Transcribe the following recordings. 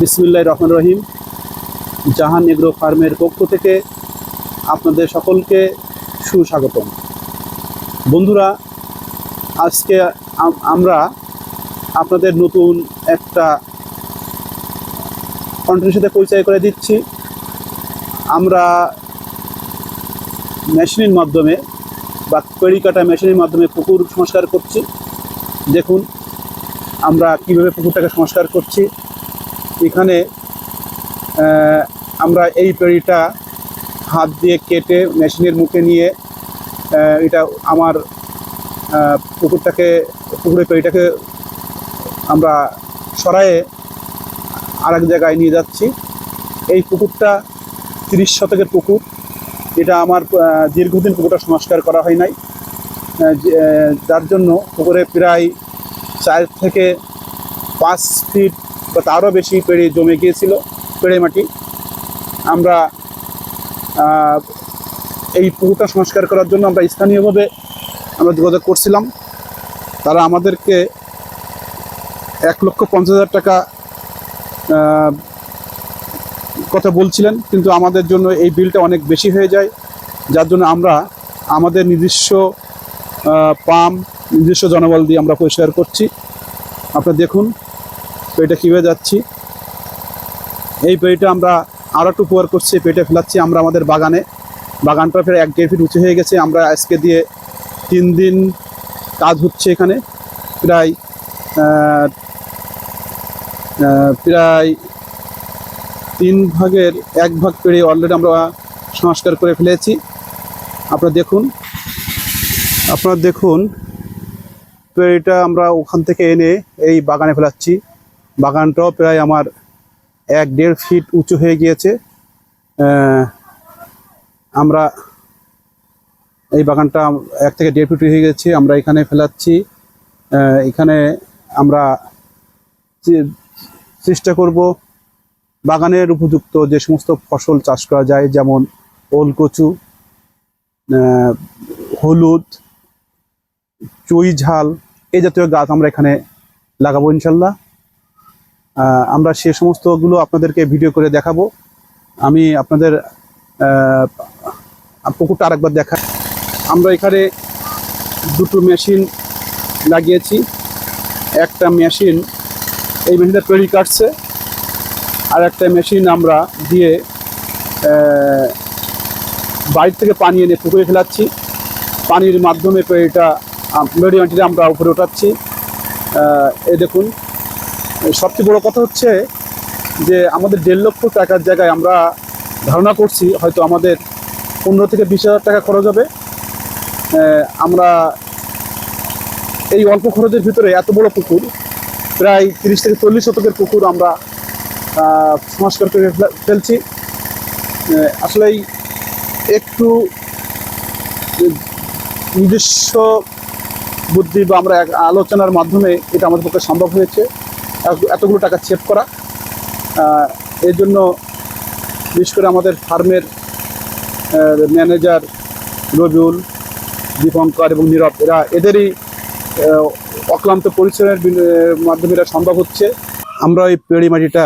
বিসমুল্লাহ রহমান রহিম। জাহান এগ্রো ফার্মের পক্ষ থেকে আপনাদের সকলকে সুস্বাগতম। বন্ধুরা, আজকে আম- আমরা আপনাদের নতুন একটা কন্টেন্টের সাথে পরিচয় করে দিচ্ছি। আমরা মেশিনের মাধ্যমে বা তৈরি কাটা মেশিনের মাধ্যমে পুকুর সংস্কার করছি। দেখুন, আমরা কীভাবে পুকুরটাকে সংস্কার করছি। এখানে আমরা এই পেড়িটা হাত দিয়ে কেটে মেশিনের মুখে নিয়ে এটা আমার পুকুরটাকে, পুকুরের পেড়িটাকে আমরা সরায়ে আর এক জায়গায় নিয়ে যাচ্ছি। এই পুকুরটা তিরিশ শতকের পুকুর। এটা আমার দীর্ঘদিন পুকুরটা সংস্কার করা হয় নাই। যার জন্য পুকুরে প্রায় চার থেকে পাঁচ ফিট বা তারও বেশি পেড়ে জমে গিয়েছিল পেড়ে মাটি। আমরা এই পুকুরটা সংস্কার করার জন্য আমরা স্থানীয়ভাবে আমরা যোগাযোগ করছিলাম। তারা আমাদেরকে এক লক্ষ পঞ্চাশ হাজার টাকা কথা বলছিলেন, কিন্তু আমাদের জন্য এই বিলটা অনেক বেশি হয়ে যায়। যার জন্য আমরা আমাদের নিজস্ব পাম্প নিজস্ব জনবল দিয়ে আমরা পরিষ্কার করছি। আপনারা দেখুন পেটে কীভাবে যাচ্ছি? এই পেটে আমরা আরও একটু উপকার করছি পেটে ফেলাচ্ছি আমরা আমাদের বাগানে। বাগানটা ফের এক দেড় ফিট উঁচু হয়ে গেছে, আমরা আজকে দিয়ে তিন দিন কাজ হচ্ছে এখানে। প্রায় প্রায় তিন ভাগের এক ভাগ পেড়ে অলরেডি আমরা সংস্কার করে ফেলেছি। আপনারা দেখুন আপনারা দেখুন তো আমরা ওখান থেকে এনে এই বাগানে ফেলাচ্ছি। বাগানটাও প্রায় আমার এক দেড় ফিট উঁচু হয়ে গিয়েছে। আমরা এই বাগানটা এক থেকে দেড় ফিট হয়ে গেছে, আমরা এখানে ফেলাচ্ছি। এখানে আমরা চেষ্টা করব বাগানের উপযুক্ত যে সমস্ত ফসল চাষ করা যায়, যেমন ওল কচু হলুদ, চুই ঝাল এই জাতীয় গাছ আমরা এখানে লাগাবো ইনশাল্লাহ। আমরা সে সমস্তগুলো আপনাদেরকে ভিডিও করে দেখাবো। আমি আপনাদের পুকুরটা আরেকবার দেখা আমরা এখানে দুটো মেশিন লাগিয়েছি। একটা মেশিন এই মেশিনটা তৈরি কাটছে, আর একটা মেশিন আমরা দিয়ে বাইরে থেকে পানি এনে পুকুরে ফেলাচ্ছি। পানির মাধ্যমে এটা মেরি আমরা উপরে ওঠাচ্ছি। এ দেখুন। সবচেয়ে বড় কথা হচ্ছে যে আমাদের দেড় লক্ষ টাকার জায়গায় আমরা ধারণা করছি হয়তো আমাদের পনেরো থেকে বিশ হাজার টাকা খরচ হবে। আমরা এই অল্প খরচের ভিতরে এত বড় পুকুর প্রায় তিরিশ থেকে চল্লিশ শতকের পুকুর আমরা সংস্কার করে ফেলছি। আহ, আসলেই একটু নিজস্ব বুদ্ধি বা আমরা আলোচনার মাধ্যমে এটা আমাদের পক্ষে সম্ভব হয়েছে। এতগুলো টাকা সেভ করা। এর জন্য বিশেষ করে আমাদের ফার্মের ম্যানেজার রবিউল, দীপঙ্কর এবং নীরব, এরা এদেরই অক্লান্ত পরিশ্রমের মাধ্যমে এটা সম্ভব হচ্ছে। আমরা এই পেড়ি মাটিটা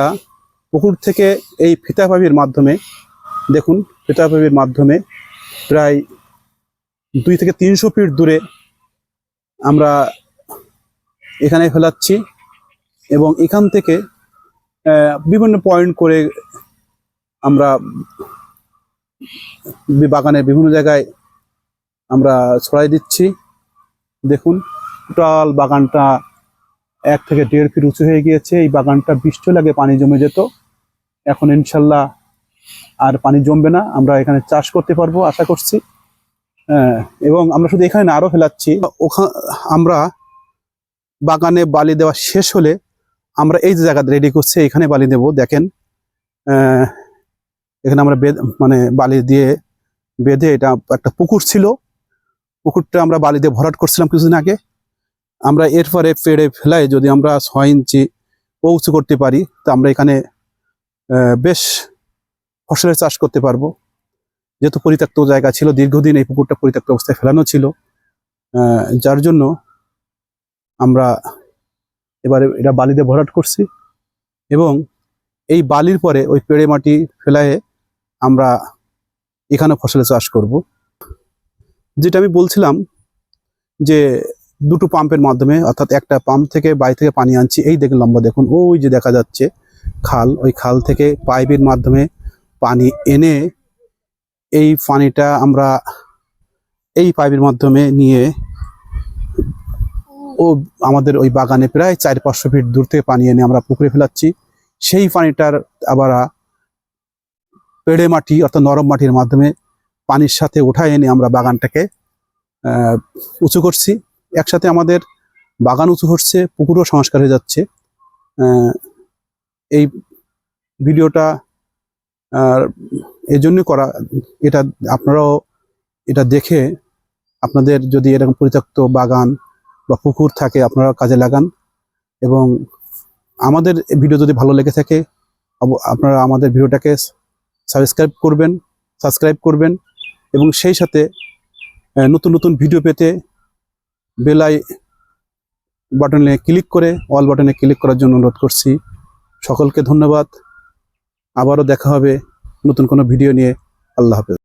পুকুর থেকে এই ফিতাপাভির মাধ্যমে, দেখুন ফিতাপাভির মাধ্যমে প্রায় দুই থেকে তিনশো ফিট দূরে আমরা এখানে ফেলাচ্ছি। এবং এখান থেকে বিভিন্ন পয়েন্ট করে আমরা বি- বাগানের বিভিন্ন জায়গায় আমরা ছড়াই দিচ্ছি। দেখুন, টোটাল বাগানটা এক থেকে দেড় ফিট উঁচু হয়ে গিয়েছে। এই বাগানটা বৃষ্টি লাগে পানি জমে যেত। এখন ইনশাল্লাহ আর পানি জমবে না। আমরা এখানে চাষ করতে পারব, আশা করছি। এবং আমরা শুধু এখানে না, আরও ফেলাচ্ছি। ওখান আমরা বাগানে বালি দেওয়া শেষ হলে আমরা এই যে জায়গা রেডি করছি, এখানে বালি দেব। দেখেন এখানে আমরা বেদ মানে বালি দিয়ে বেঁধে এটা একটা পুকুর ছিল। পুকুরটা আমরা বালি দিয়ে ভরাট করছিলাম কিছুদিন আগে। আমরা এরপরে পেড়ে ফেলায় যদি আমরা ছয় ইঞ্চি পৌঁছে করতে পারি, তো আমরা এখানে বেশ ফসলের চাষ করতে পারব। যেহেতু পরিত্যক্ত জায়গা ছিল, দীর্ঘদিন এই পুকুরটা পরিত্যক্ত অবস্থায় ফেলানো ছিল যার জন্য আমরা এবারে এটা বালিতে ভরাট করছি এবং এই বালির পরে ওই পেড়ে মাটি ফেলায়ে আমরা এখানে ফসলের চাষ করব। যেটা আমি বলছিলাম যে দুটো পাম্পের মাধ্যমে, অর্থাৎ একটা পাম্প থেকে বাড়ি থেকে পানি আনছি, এই দেখুন লম্বা দেখুন, ওই যে দেখা যাচ্ছে খাল, ওই খাল থেকে পাইপের মাধ্যমে পানি এনে এই পানিটা আমরা এই পাইপের মাধ্যমে নিয়ে ও আমাদের ওই বাগানে প্রায় চার পাঁচশো ফিট দূর থেকে পানি এনে আমরা পুকুরে ফেলাচ্ছি। সেই পানিটার আবার পেড়ে মাটি অর্থাৎ নরম মাটির মাধ্যমে পানির সাথে উঠায় এনে আমরা বাগানটাকে উঁচু করছি। একসাথে আমাদের বাগান উঁচু হচ্ছে পুকুরও সংস্কার হয়ে যাচ্ছে। এই ভিডিওটা এই জন্যই করা, এটা আপনারাও এটা দেখে আপনাদের যদি এরকম পরিত্যক্ত বাগান বা পুকুর থাকে, আপনারা কাজে লাগান। এবং আমাদের ভিডিও যদি ভালো লেগে থাকে আপনারা আমাদের ভিডিওটাকে সাবস্ক্রাইব করবেন সাবস্ক্রাইব করবেন এবং সেই সাথে নতুন নতুন ভিডিও পেতে বেলাই বাটনে ক্লিক করে, অল বাটনে ক্লিক করার জন্য অনুরোধ করছি। সকলকে ধন্যবাদ। আবারও দেখা হবে নতুন কোনো ভিডিও নিয়ে। আল্লাহ হাফেজ।